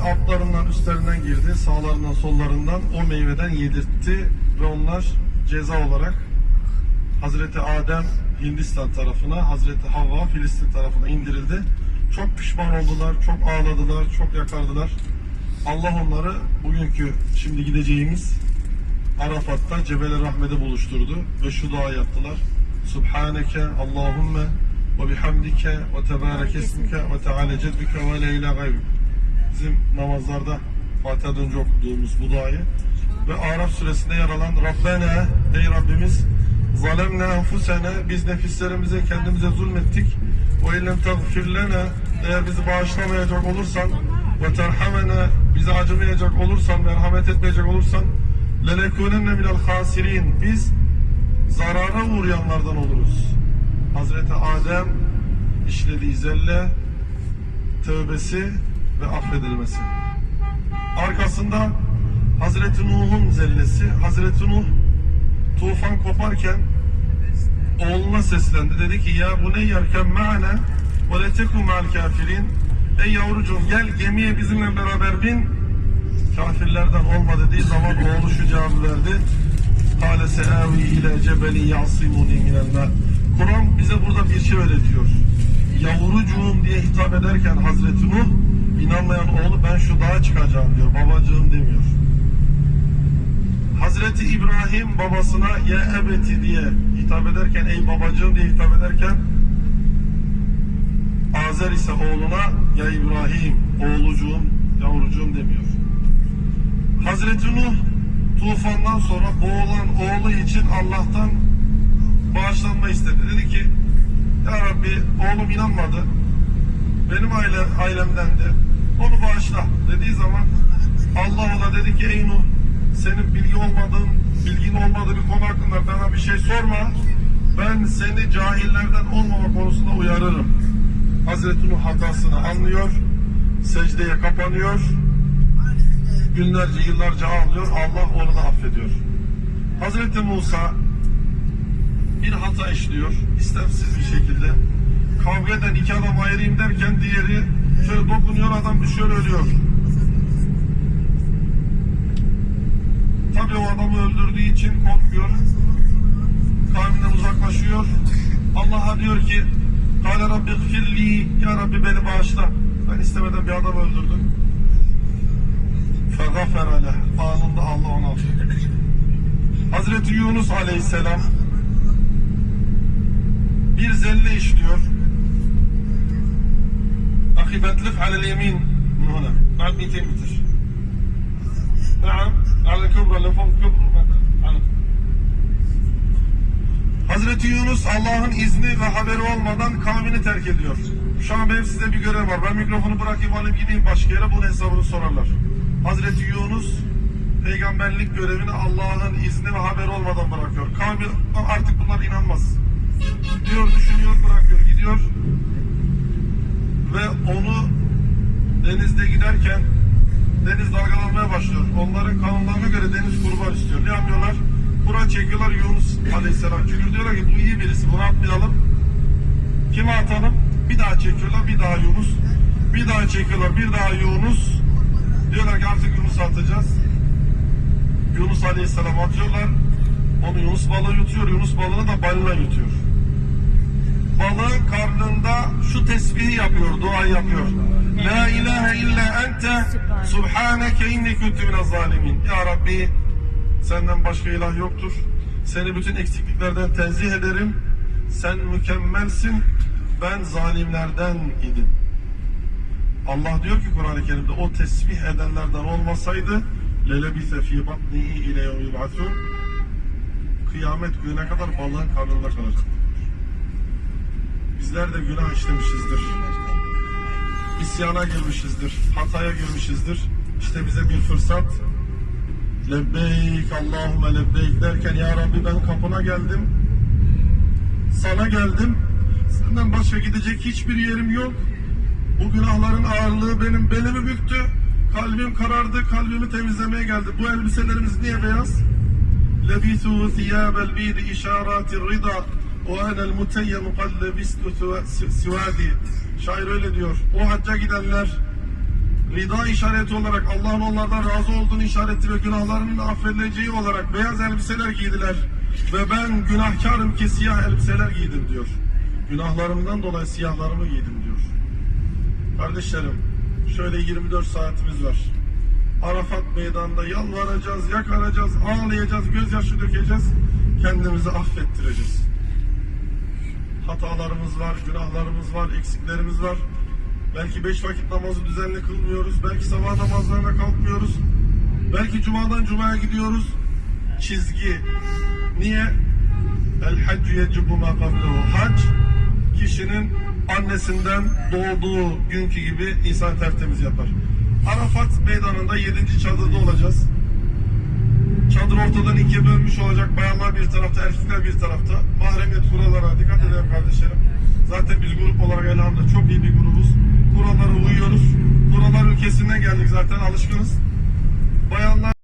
altlarından üstlerinden girdi, sağlarından sollarından o meyveden yedirtti ve onlar ceza olarak Hazreti Adem Hindistan tarafına, Hazreti Havva Filistin tarafına indirildi. Çok pişman oldular, çok ağladılar, çok yakardılar. Allah onları bugünkü şimdi gideceğimiz Arafat'ta Cebel-i Rahmet'e buluşturdu ve şu dua yaptılar. Subhaneke Allahümme ve bihamdike ve tebarek esmike ve teala ceddüke ve la ilahe gayruk. Bizim namazlarda Fatiha'dan önce okuduğumuz bu duayı ve Araf suresinde yer alan Rabbena ey Rabbimiz zalemne enfusene biz nefislerimize kendimize zulmettik ve illem tagfir lena eğer bizi bağışlamayacak olursan ve terhamene bize acımayacak olursan merhamet etmeyecek olursan lenekunenne minel hasirin biz zarara uğrayanlardan oluruz. Hazreti Adem işlediği zelle tövbesi ve affedilmesi. Arkasında Hazreti Nuh'un zellesi, Hazreti Nuh tufan koparken oğluna seslendi. Dedi ki ya bu ne yerken ma'ne ve letekum ma'al kafirin. Ey yavrucuğum gel gemiye bizimle beraber bin. Kafirlerden olma dediği zaman oğlu şu cevabı verdi. Kale seavi ile cebeli yasimuni minel Kur'an bize burada bir şey öğretiyor. Yavrucuğum diye hitap ederken Hazreti Nuh inanmayan oğlu ben şu dağa çıkacağım diyor. Babacığım demiyor. Hazreti İbrahim babasına ya ebeti diye hitap ederken ey babacığım diye hitap ederken Azer ise oğluna ya İbrahim oğlucuğum yavrucuğum demiyor. Hazreti Nuh tufandan sonra boğulan oğlu için Allah'tan bağışlanma istedi. Dedi ki Ya Rabbi oğlum inanmadı. Benim aile, ailemdendi. Onu bağışla dediği zaman Allah ona dedi ki ey Nuh senin bilgi olmadığın, bilgin olmadığı bir konu hakkında bana bir şey sorma. Ben seni cahillerden olmama konusunda uyarırım. Hazreti Nuh hatasını anlıyor. Secdeye kapanıyor. Günlerce, yıllarca ağlıyor. Allah onu da affediyor. Hazreti Musa bir hata işliyor. istemsiz bir şekilde. Kavga eden iki adam ayırayım derken diğeri şöyle dokunuyor adam düşüyor ölüyor. Tabii o adamı öldürdüğü için korkuyor. Kavminden uzaklaşıyor. Allah'a diyor ki Kale Rabbi gfirli Ya Rabbi beni bağışla. Ben istemeden bir adam öldürdüm. Fegafere leh. Anında Allah onu affediyor. Hazreti Yunus Aleyhisselam bir zelle işliyor. Ahi betlif alel yemin من هنا بعد 200 متر نعم على الكبرى اللي فوق الكبرى على Hazreti Yunus Allah'ın izni ve haberi olmadan kavmini terk ediyor. Şu an benim size bir görev var. Ben mikrofonu bırakayım alayım gideyim başka yere bunun hesabını sorarlar. Hazreti Yunus peygamberlik görevini Allah'ın izni ve haberi olmadan bırakıyor. Kavmi artık bunlar inanmaz. Diyor, düşünüyor, bırakıyor, gidiyor. Ve onu denizde giderken deniz dalgalanmaya başlıyor. Onların kanunlarına göre deniz kurban istiyor. Ne yapıyorlar? Kura çekiyorlar Yunus Aleyhisselam. Çünkü diyorlar ki bu iyi birisi bunu atmayalım. Kime atalım? Bir daha çekiyorlar bir daha Yunus. Bir daha çekiyorlar bir daha Yunus. Diyorlar ki artık Yunus'u atacağız. Yunus Aleyhisselam atıyorlar. Onu Yunus balığı yutuyor. Yunus balığını da balina yutuyor. Balığın karnında şu tesbihi yapıyor, dua yapıyor. La ilahe illa ente subhaneke inni kuntu minez zalimin. Ya Rabbi senden başka ilah yoktur. Seni bütün eksikliklerden tenzih ederim. Sen mükemmelsin. Ben zalimlerden idim. Allah diyor ki Kur'an-ı Kerim'de o tesbih edenlerden olmasaydı lelebise fi batnihi ile yevmib'atun kıyamet gününe kadar balığın karnında kalacak. Bizler de günah işlemişizdir. İsyana girmişizdir. Hataya girmişizdir. İşte bize bir fırsat. Lebbeyk Allahümme lebbeyk derken Ya Rabbi ben kapına geldim. Sana geldim. Senden başka gidecek hiçbir yerim yok. Bu günahların ağırlığı benim belimi büktü. Kalbim karardı. Kalbimi temizlemeye geldi. Bu elbiselerimiz niye beyaz? Lebisu thiyabel bidi işarati rida ve enel muteyyemu kad lebistu sivadi. Şair öyle diyor. O hacca gidenler rida işareti olarak Allah'ın onlardan razı olduğunu işareti ve günahlarının affedileceği olarak beyaz elbiseler giydiler. Ve ben günahkarım ki siyah elbiseler giydim diyor. Günahlarımdan dolayı siyahlarımı giydim diyor. Kardeşlerim şöyle 24 saatimiz var. Arafat meydanında yalvaracağız, yakaracağız, ağlayacağız, gözyaşı dökeceğiz. Kendimizi affettireceğiz. Hatalarımız var, günahlarımız var, eksiklerimiz var. Belki beş vakit namazı düzenli kılmıyoruz. Belki sabah namazlarına kalkmıyoruz. Belki cumadan cumaya gidiyoruz. Çizgi. Niye? El haccü yecibu ma. Hac kişinin annesinden doğduğu günkü gibi insan tertemiz yapar. Arafat meydanında yedinci çadırda olacağız. Çadır ortadan ikiye bölmüş olacak. Bayanlar bir tarafta, erkekler bir tarafta. Mahremiyet kurallara dikkat edelim kardeşlerim. Zaten biz grup olarak elhamdülillah çok iyi bir grubuz. Kurallara uyuyoruz. Kurallar ülkesinden geldik zaten alışkınız. Bayanlar